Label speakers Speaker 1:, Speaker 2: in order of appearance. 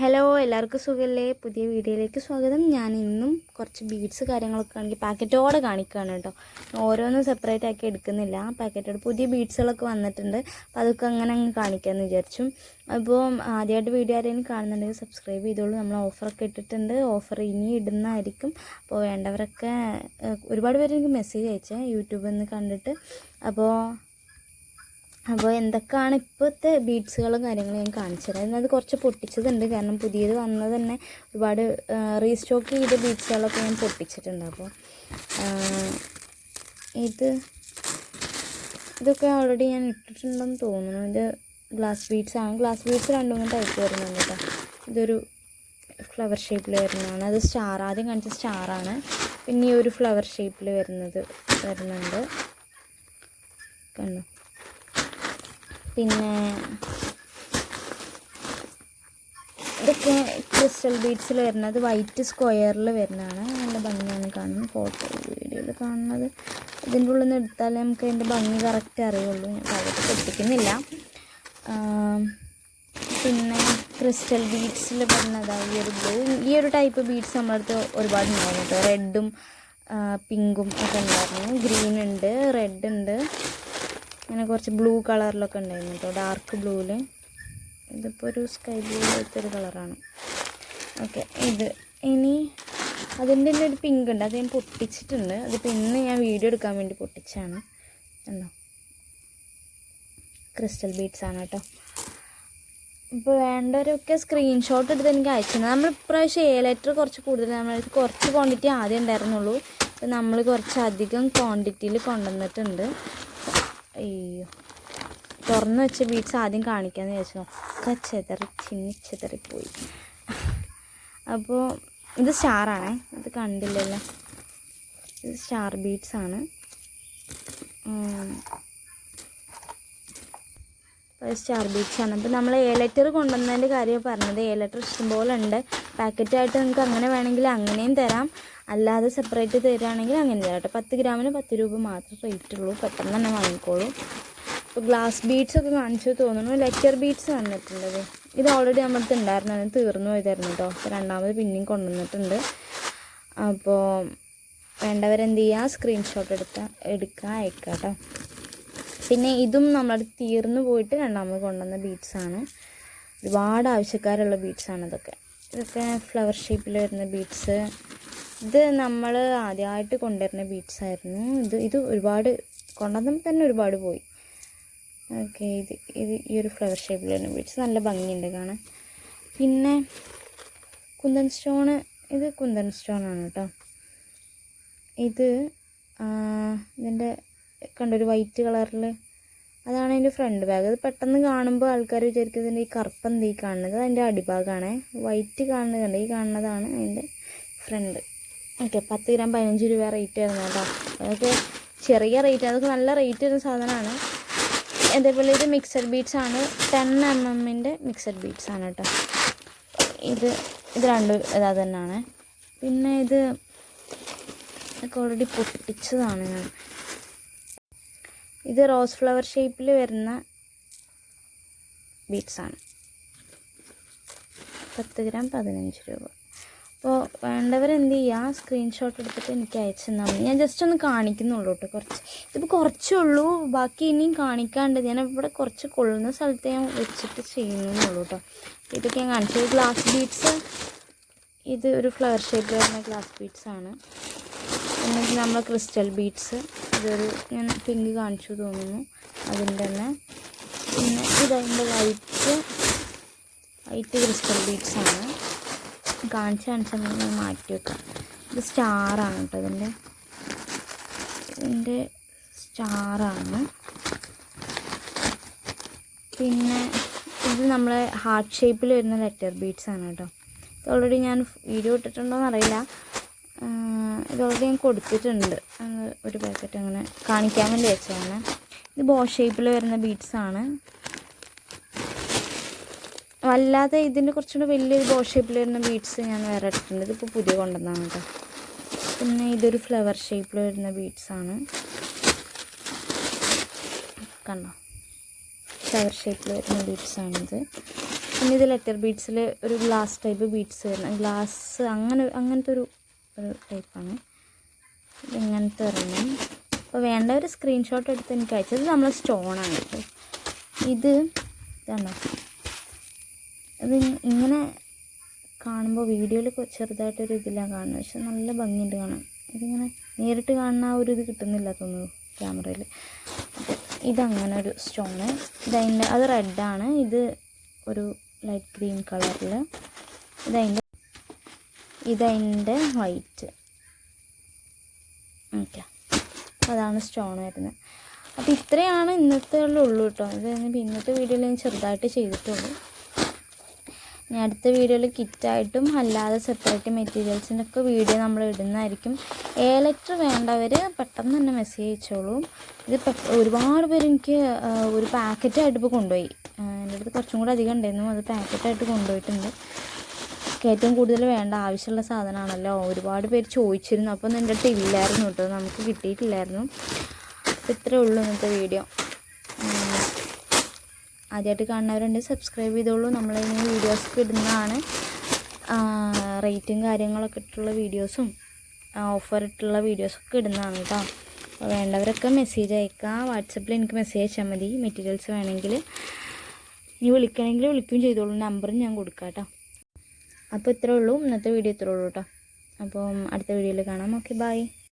Speaker 1: Hello എല്ലാവർക്കും സുഖമല്ലേ പുതിയ വീഡിയോയിലേക്ക് സ്വാഗതം. ഞാൻ ഇന്നും കുറച്ച് ബീഡ്സ് കാര്യങ്ങളൊക്കെ ആണെങ്കിൽ പാക്കറ്റോടെ കാണിക്കുകയാണ് കേട്ടോ. ഓരോന്നും സെപ്പറേറ്റ് ആക്കി എടുക്കുന്നില്ല. പാക്കറ്റോട് പുതിയ ബീഡ്സുകളൊക്കെ വന്നിട്ടുണ്ട്. അപ്പോൾ അതൊക്കെ അങ്ങനെ അങ്ങ് കാണിക്കാമെന്ന് വിചാരിച്ചു. അപ്പോൾ ആദ്യമായിട്ട് വീഡിയോ ആരെങ്കിലും കാണുന്നുണ്ടെങ്കിൽ സബ്സ്ക്രൈബ് ചെയ്തോളൂ. നമ്മൾ ഓഫറൊക്കെ ഇട്ടിട്ടുണ്ട്. ഓഫർ ഇനി ഇടുന്നതായിരിക്കും. അപ്പോൾ വേണ്ടവരൊക്കെ ഒരുപാട് പേര് എനിക്ക് മെസ്സേജ് അയച്ചേ. യൂട്യൂബിൽ നിന്ന് കണ്ടിട്ട്. അപ്പോൾ അപ്പോൾ എന്തൊക്കെയാണ് ഇപ്പോഴത്തെ ബീഡ്സുകളും കാര്യങ്ങളും ഞാൻ കാണിച്ചു തരാം. അത് കുറച്ച് പൊട്ടിച്ചതുണ്ട്. കാരണം പുതിയത് വന്നത് തന്നെ ഒരുപാട് റീസ്റ്റോക്ക് ചെയ്ത ബീഡ്സുകളൊക്കെ ഞാൻ പൊട്ടിച്ചിട്ടുണ്ട്. അപ്പോൾ ഇത് ഇതൊക്കെ ഓൾറെഡി ഞാൻ ഇട്ടിട്ടുണ്ടെന്ന് തോന്നുന്നു. ഇത് ഗ്ലാസ് ബീഡ്സ് ആണ്. ഗ്ലാസ് ബീഡ്സ് രണ്ടും മൂന്ന് ടൈപ്പ് വരുന്നുണ്ട് കേട്ടോ. ഇതൊരു ഫ്ലവർ ഷേപ്പിൽ വരുന്നതാണ്. അത് സ്റ്റാർ ആദ്യം കാണിച്ച സ്റ്റാറാണ് പിന്നെ ഈ ഒരു ഫ്ലവർ ഷേപ്പിൽ വരുന്നത് വരുന്നുണ്ട്. കണ്ടോ? പിന്നെ ഇതൊക്കെ ക്രിസ്റ്റൽ ബീഡ്സിൽ വരുന്നത് വൈറ്റ് സ്ക്വയറിൽ വരുന്നതാണ്. നല്ല ഭംഗിയാണ് കാണുന്നത്. ഫോട്ടോ വീഡിയോയിൽ കാണുന്നത്. ഇതിന്റെ ഉള്ളിൽ നിന്ന് എടുത്താലേ നമുക്ക് അതിന്റെ ഭംഗി കറക്റ്റ് അറിയുള്ളൂ. ഞാൻ അതൊക്കെ പഠിപ്പിക്കുന്നില്ല പിന്നെ ക്രിസ്റ്റൽ ബീഡ്സിൽ വരുന്നതാണ് ഈ ഒരു ബ്ലൂ ഈ ഒരു ടൈപ്പ് ബീഡ്സ് നമ്മളടുത്ത് ഒരുപാട് ഉണ്ടായിരുന്നു റെഡും പിങ്കും ഒക്കെ ഉണ്ടായിരുന്നു. ഗ്രീൻ ഉണ്ട് റെഡ് ഉണ്ട്. അങ്ങനെ കുറച്ച് ബ്ലൂ കളറിലൊക്കെ ഉണ്ടായിരുന്നു കേട്ടോ ഡാർക്ക് ബ്ലൂവിൽ ഇതിപ്പോൾ ഒരു സ്കൈ ബ്ലൂ പോലത്തെ ഒരു കളറാണ് ഓക്കെ ഇത് ഇനി അതിന്റെ തന്നെ ഒരു പിങ്ക് ഉണ്ട്. അത് ഞാൻ പൊട്ടിച്ചിട്ടുണ്ട്. അതിപ്പോൾ ഇന്ന് ഞാൻ വീഡിയോ എടുക്കാൻ വേണ്ടി പൊട്ടിച്ചാണ് കണ്ടോ? ക്രിസ്റ്റൽ ബീഡ്സ് ആണ് കേട്ടോ ഇപ്പോൾ വേണ്ടവരൊക്കെ സ്ക്രീൻഷോട്ട് എടുത്ത് എനിക്ക് അയച്ചിട്ടുണ്ട്. നമ്മൾ ഇപ്രാവശ്യം എ ലെറ്റർ കുറച്ച് കൂടുതൽ നമ്മൾ കുറച്ച് ക്വാണ്ടിറ്റി ആദ്യം ഉണ്ടായിരുന്നുള്ളൂ. നമ്മൾ കുറച്ച് അധികം ക്വാണ്ടിറ്റിയിൽ കൊണ്ടുവന്നിട്ടുണ്ട്. അയ്യോ തുറന്ന് വെച്ച ബീഡ്സ് ആദ്യം കാണിക്കാമെന്ന് വിചാരിച്ചു. ഒക്കെ ചെതറി ചിന്നി ചെതറിപ്പോയി അപ്പോൾ ഇത് സ്റ്റാറാണേ ഇത് കണ്ടില്ലല്ലോ. ഇത് സ്റ്റാർ ബീഡ്സാണ് സ്റ്റാർ ബീച്ചാണ് അപ്പോൾ നമ്മൾ എ ലെറ്റർ കൊണ്ടുവന്നതിന്റെ കാര്യം പറഞ്ഞത് എ ലെറ്റർ ഇഷ്ടംപോലെ ഉണ്ട് പാക്കറ്റായിട്ട് നിങ്ങൾക്ക് അങ്ങനെ വേണമെങ്കിൽ അങ്ങനെയും തരാം. അല്ലാതെ സെപ്പറേറ്റ് തരുകയാണെങ്കിൽ അങ്ങനെ തരാം കേട്ടോ. പത്ത് ഗ്രാമിന് പത്ത് രൂപ മാത്രം റേറ്റ് ഉള്ളൂ. പെട്ടെന്ന് തന്നെ വാങ്ങിക്കോളൂ. അപ്പോൾ ഗ്ലാസ് ബീഡ്സ് ഒക്കെ കാണിച്ചു തോന്നുന്നു. ലെറ്റർ ബീഡ്സ് വന്നിട്ടുള്ളത്. ഇത് ഓൾറെഡി നമ്മുടെ ഉണ്ടായിരുന്നു. അത് തീർന്നു പോയതായിരുന്നു കേട്ടോ. അപ്പോൾ രണ്ടാമത് പിന്നെയും കൊണ്ടുവന്നിട്ടുണ്ട്. അപ്പോൾ വേണ്ടവരെന്ത് ചെയ്യുക? സ്ക്രീൻഷോട്ട് എടുത്താൽ എടുക്കുക അയക്കാം കേട്ടോ. പിന്നെ ഇതും നമ്മളത് തീർന്നു പോയിട്ട് രണ്ടാമത് കൊണ്ടുവന്ന ബീഡ്സാണ് ഒരുപാട് ആവശ്യക്കാരുള്ള ബീഡ്സ് ആണ് ഇതൊക്കെ. ഇതൊക്കെ ഫ്ലവർ ഷേപ്പിൽ വരുന്ന ബീഡ്സ് ഇത് നമ്മൾ ആദ്യമായിട്ട് കൊണ്ടുവരുന്ന ബീഡ്സ് ആയിരുന്നു. ഇത് ഇത് ഒരുപാട് കൊണ്ടുവന്നപ്പോൾ തന്നെ ഒരുപാട് പോയി. ഓക്കെ ഇത് ഇത് ഈ ഒരു ഫ്ലവർ ഷേപ്പിൽ വരുന്ന ബീഡ്സ് നല്ല ഭംഗിയുണ്ട് കാണാൻ. പിന്നെ കുന്തൻ സ്റ്റോണ് ഇത് കുന്തൻ സ്റ്റോൺ ആണ് കേട്ടോ. ഇത് ആ, ഇതിന്റെ കണ്ടൊരു വൈറ്റ് കളറിൽ അതാണ് അതിന്റെ ഫ്രണ്ട് ബാഗ് അത് പെട്ടെന്ന് കാണുമ്പോൾ ആൾക്കാർ വിചാരിക്കുന്നതിന്റെ ഈ കറുപ്പ് എന്താ ഈ കാണുന്നത്? അത് അതിന്റെ അടിഭാഗമാണ് വൈറ്റ് കാണുന്നത് കണ്ട്? ഈ കാണുന്നതാണ് അതിന്റെ ഫ്രണ്ട് ഓക്കെ പത്ത് ഗ്രാം പതിനഞ്ച് രൂപ റേറ്റ് വരുന്നത് കേട്ടോ. അതൊക്കെ ചെറിയ റേറ്റ് അതൊക്കെ നല്ല റേറ്റ് വരുന്ന സാധനമാണ്. അതേപോലെ ഇത് മിക്സഡ് ബീറ്റ്സ് ആണ്. ടെൻ എം എമ്മിന്റെ മിക്സഡ് ബീറ്റ്സ് ആണ് കേട്ടോ. ഇത് ഇത് രണ്ട് ഇതാ തന്നെയാണ്. പിന്നെ ഇത് ഓൾറെഡി പൊട്ടിച്ചതാണ് ഞാൻ. ഇത് റോസ് ഫ്ലവർ ഷേപ്പിൽ വരുന്ന ബീഡ്സ് ആണ്. പത്ത് ഗ്രാം പതിനഞ്ച് രൂപ. അപ്പോൾ വേണ്ടവർ എന്ത് ചെയ്യുക? സ്ക്രീൻഷോട്ട് എടുത്തിട്ട് എനിക്ക് അയച്ചു തന്നാൽ മതി. ഞാൻ ജസ്റ്റ് ഒന്ന് കാണിക്കുന്നുള്ളൂ കേട്ടോ കുറച്ച് ഇതിപ്പോൾ കുറച്ചേ ഉള്ളൂ. ബാക്കി ഇനിയും കാണിക്കാണ്ട് ഞാൻ ഇവിടെ കുറച്ച് കൊള്ളുന്ന സ്ഥലത്ത് ഞാൻ വെച്ചിട്ട് ചെയ്യുന്നുള്ളൂ കേട്ടോ ഇതൊക്കെ ഞാൻ കാണിച്ചത് ഗ്ലാസ് ബീഡ്സ് ഇത് ഒരു ഫ്ലവർ ഷേപ്പ് വരുന്ന ഗ്ലാസ് ബീഡ്സ് ഇത് നമ്മൾ ക്രിസ്റ്റൽ ബീഡ്സ്. ഇതൊരു ഞാൻ പിങ്ക് കാണിച്ചു തോന്നുന്നു. അതിന്റെ തന്നെ. പിന്നെ ഇതതിന്റെ വൈറ്റ് വൈറ്റ് ക്രിസ്റ്റൽ ബീഡ്സ് ആണ് കാണിച്ച് കാണിച്ചാൽ മാറ്റി വെക്കാം. ഇത് സ്റ്റാറാണ് കേട്ടോ ഇതിന്റെ. ഇതിന്റെ സ്റ്റാറാണ്. പിന്നെ ഇത് നമ്മളെ ഹാർട്ട് ഷേപ്പിൽ വരുന്ന ലെറ്റർ ബീഡ്സ് ആണ് കേട്ടോ. ഇത് ഓൾറെഡി ഞാൻ വീഡിയോ ഇട്ടിട്ടുണ്ടോയെന്ന് അറിയില്ല ആഹ് ഇത് ഓൾറെഡി ഞാൻ കൊടുത്തിട്ടുണ്ട്. ഒരു പാക്കറ്റ് അങ്ങനെ കാണിക്കാൻ വേണ്ടി വെച്ചതാണ്. ഇത് ബോ ഷേപ്പിൽ വരുന്ന ബീഡ്സ് ആണ്. വല്ലാതെ ഇതിന്റെ കുറച്ചുകൂടെ വലിയൊരു ബോ ഷേപ്പിൽ വരുന്ന ബീഡ്സ് ഞാൻ വേറെ ഇട്ടിട്ടുണ്ട്. ഇതിപ്പോൾ പുതിയ കൊണ്ടുവന്നാണ് കേട്ടോ. പിന്നെ ഇതൊരു ഫ്ലവർ ഷേപ്പിൽ വരുന്ന ബീഡ്സ് ആണ്. കണ്ടോ? ഫ്ലവർ ഷേപ്പിൽ വരുന്ന ബീഡ്സ് ആണിത്. പിന്നെ ഇത് ലെറ്റർ ബീഡ്സിൽ ഒരു ഗ്ലാസ് ടൈപ്പ് ബീഡ്സ് വരുന്ന ഗ്ലാസ് അങ്ങനെ അങ്ങനത്തെ ഒരു ഒരു ടൈപ്പാണ് ഇങ്ങനത്തെ ഒരെണ്ണം അപ്പോൾ വേണ്ട ഒരു സ്ക്രീൻഷോട്ട് എടുത്ത് എനിക്ക് അയച്ചത് നമ്മൾ സ്റ്റോണാണ് കേട്ടോ. ഇത് ഇതാണോ? അത് ഇങ്ങനെ കാണുമ്പോൾ വീഡിയോയിൽ ചെറുതായിട്ടൊരു ഇതിലാണ് കാണുന്നത് പക്ഷെ നല്ല ഭംഗിയുണ്ട് കാണാൻ. ഇതിങ്ങനെ നേരിട്ട് കാണുന്ന ആ ഒരു ഇത് കിട്ടുന്നില്ല തോന്നുന്നു ക്യാമറയിൽ ഇതങ്ങനെ ഒരു സ്റ്റോണ് ഇതതിന്റെ അത് റെഡാണ് ഇത് ഒരു ലൈറ്റ് ഗ്രീൻ കളറിൽ ഇതതിന്റെ ഇതതിന്റെ വൈറ്റ് ഓക്കെ അതാണ് സ്റ്റോൺ വരുന്നത്. അപ്പോൾ ഇത്രയാണ് ഇന്നത്തെ ഉള്ളൂ കേട്ടോ ഇത് ഇനി ഇന്നത്തെ വീഡിയോയിൽ ഞാൻ ചെറുതായിട്ട് ചെയ്തിട്ടുള്ളൂ. ഇനി അടുത്ത വീഡിയോയിൽ കിറ്റായിട്ടും അല്ലാതെ സെപ്പറേറ്റ് മെറ്റീരിയൽസിന്റെ ഒക്കെ വീഡിയോ നമ്മൾ ഇടുന്നതായിരിക്കും. ലെറ്റർ വേണ്ടവർ പെട്ടെന്ന് തന്നെ മെസ്സേജ് അയച്ചോളൂ. ഇത് ഒരുപാട് പേര് എനിക്ക് ഒരു പാക്കറ്റായിട്ട് ഇപ്പോൾ കൊണ്ടുപോയി. എന്റെ അടുത്ത് കുറച്ചും കൂടെ അധികം ഉണ്ടായിരുന്നു അത് പാക്കറ്റായിട്ട് കൊണ്ടുപോയിട്ടുണ്ട്. ഏറ്റവും കൂടുതൽ വേണ്ട ആവശ്യമുള്ള സാധനമാണല്ലോ. ഒരുപാട് പേര് ചോദിച്ചിരുന്നു. അപ്പോൾ എന്റെ അടുത്ത് ഇല്ലായിരുന്നു കേട്ടോ. നമുക്ക് കിട്ടിയിട്ടില്ലായിരുന്നു. അപ്പോൾ ഇത്രേ ഉള്ളൂ ഇന്നത്തെ വീഡിയോ. ആദ്യമായിട്ട് കാണുന്നവരുണ്ടെങ്കിൽ സബ്സ്ക്രൈബ് ചെയ്തോളൂ. നമ്മൾ ഇനി വീഡിയോസൊക്കെ ഇടുന്നതാണ്. റേറ്റും കാര്യങ്ങളൊക്കെ ഇട്ടുള്ള വീഡിയോസും ഓഫർ ഇട്ടുള്ള വീഡിയോസൊക്കെ ഇടുന്നതാണ് കേട്ടോ. അപ്പോൾ വേണ്ടവരൊക്കെ മെസ്സേജ് അയക്കാം വാട്സപ്പിൽ എനിക്ക് മെസ്സേജ് അയച്ചാൽ മതി. മെറ്റീരിയൽസ് വേണമെങ്കിൽ. ഇനി വിളിക്കണമെങ്കിൽ വിളിക്കുകയും ചെയ്തോളൂ. നമ്പറും ഞാൻ കൊടുക്കാം കേട്ടോ. അപ്പോൾ ഇത്രേ ഉള്ളൂ. ഇന്നത്തെ വീഡിയോ ഇത്രേ ഉള്ളൂ കേട്ടോ. അപ്പം അടുത്ത വീഡിയോയിൽ കാണാം. Okay bye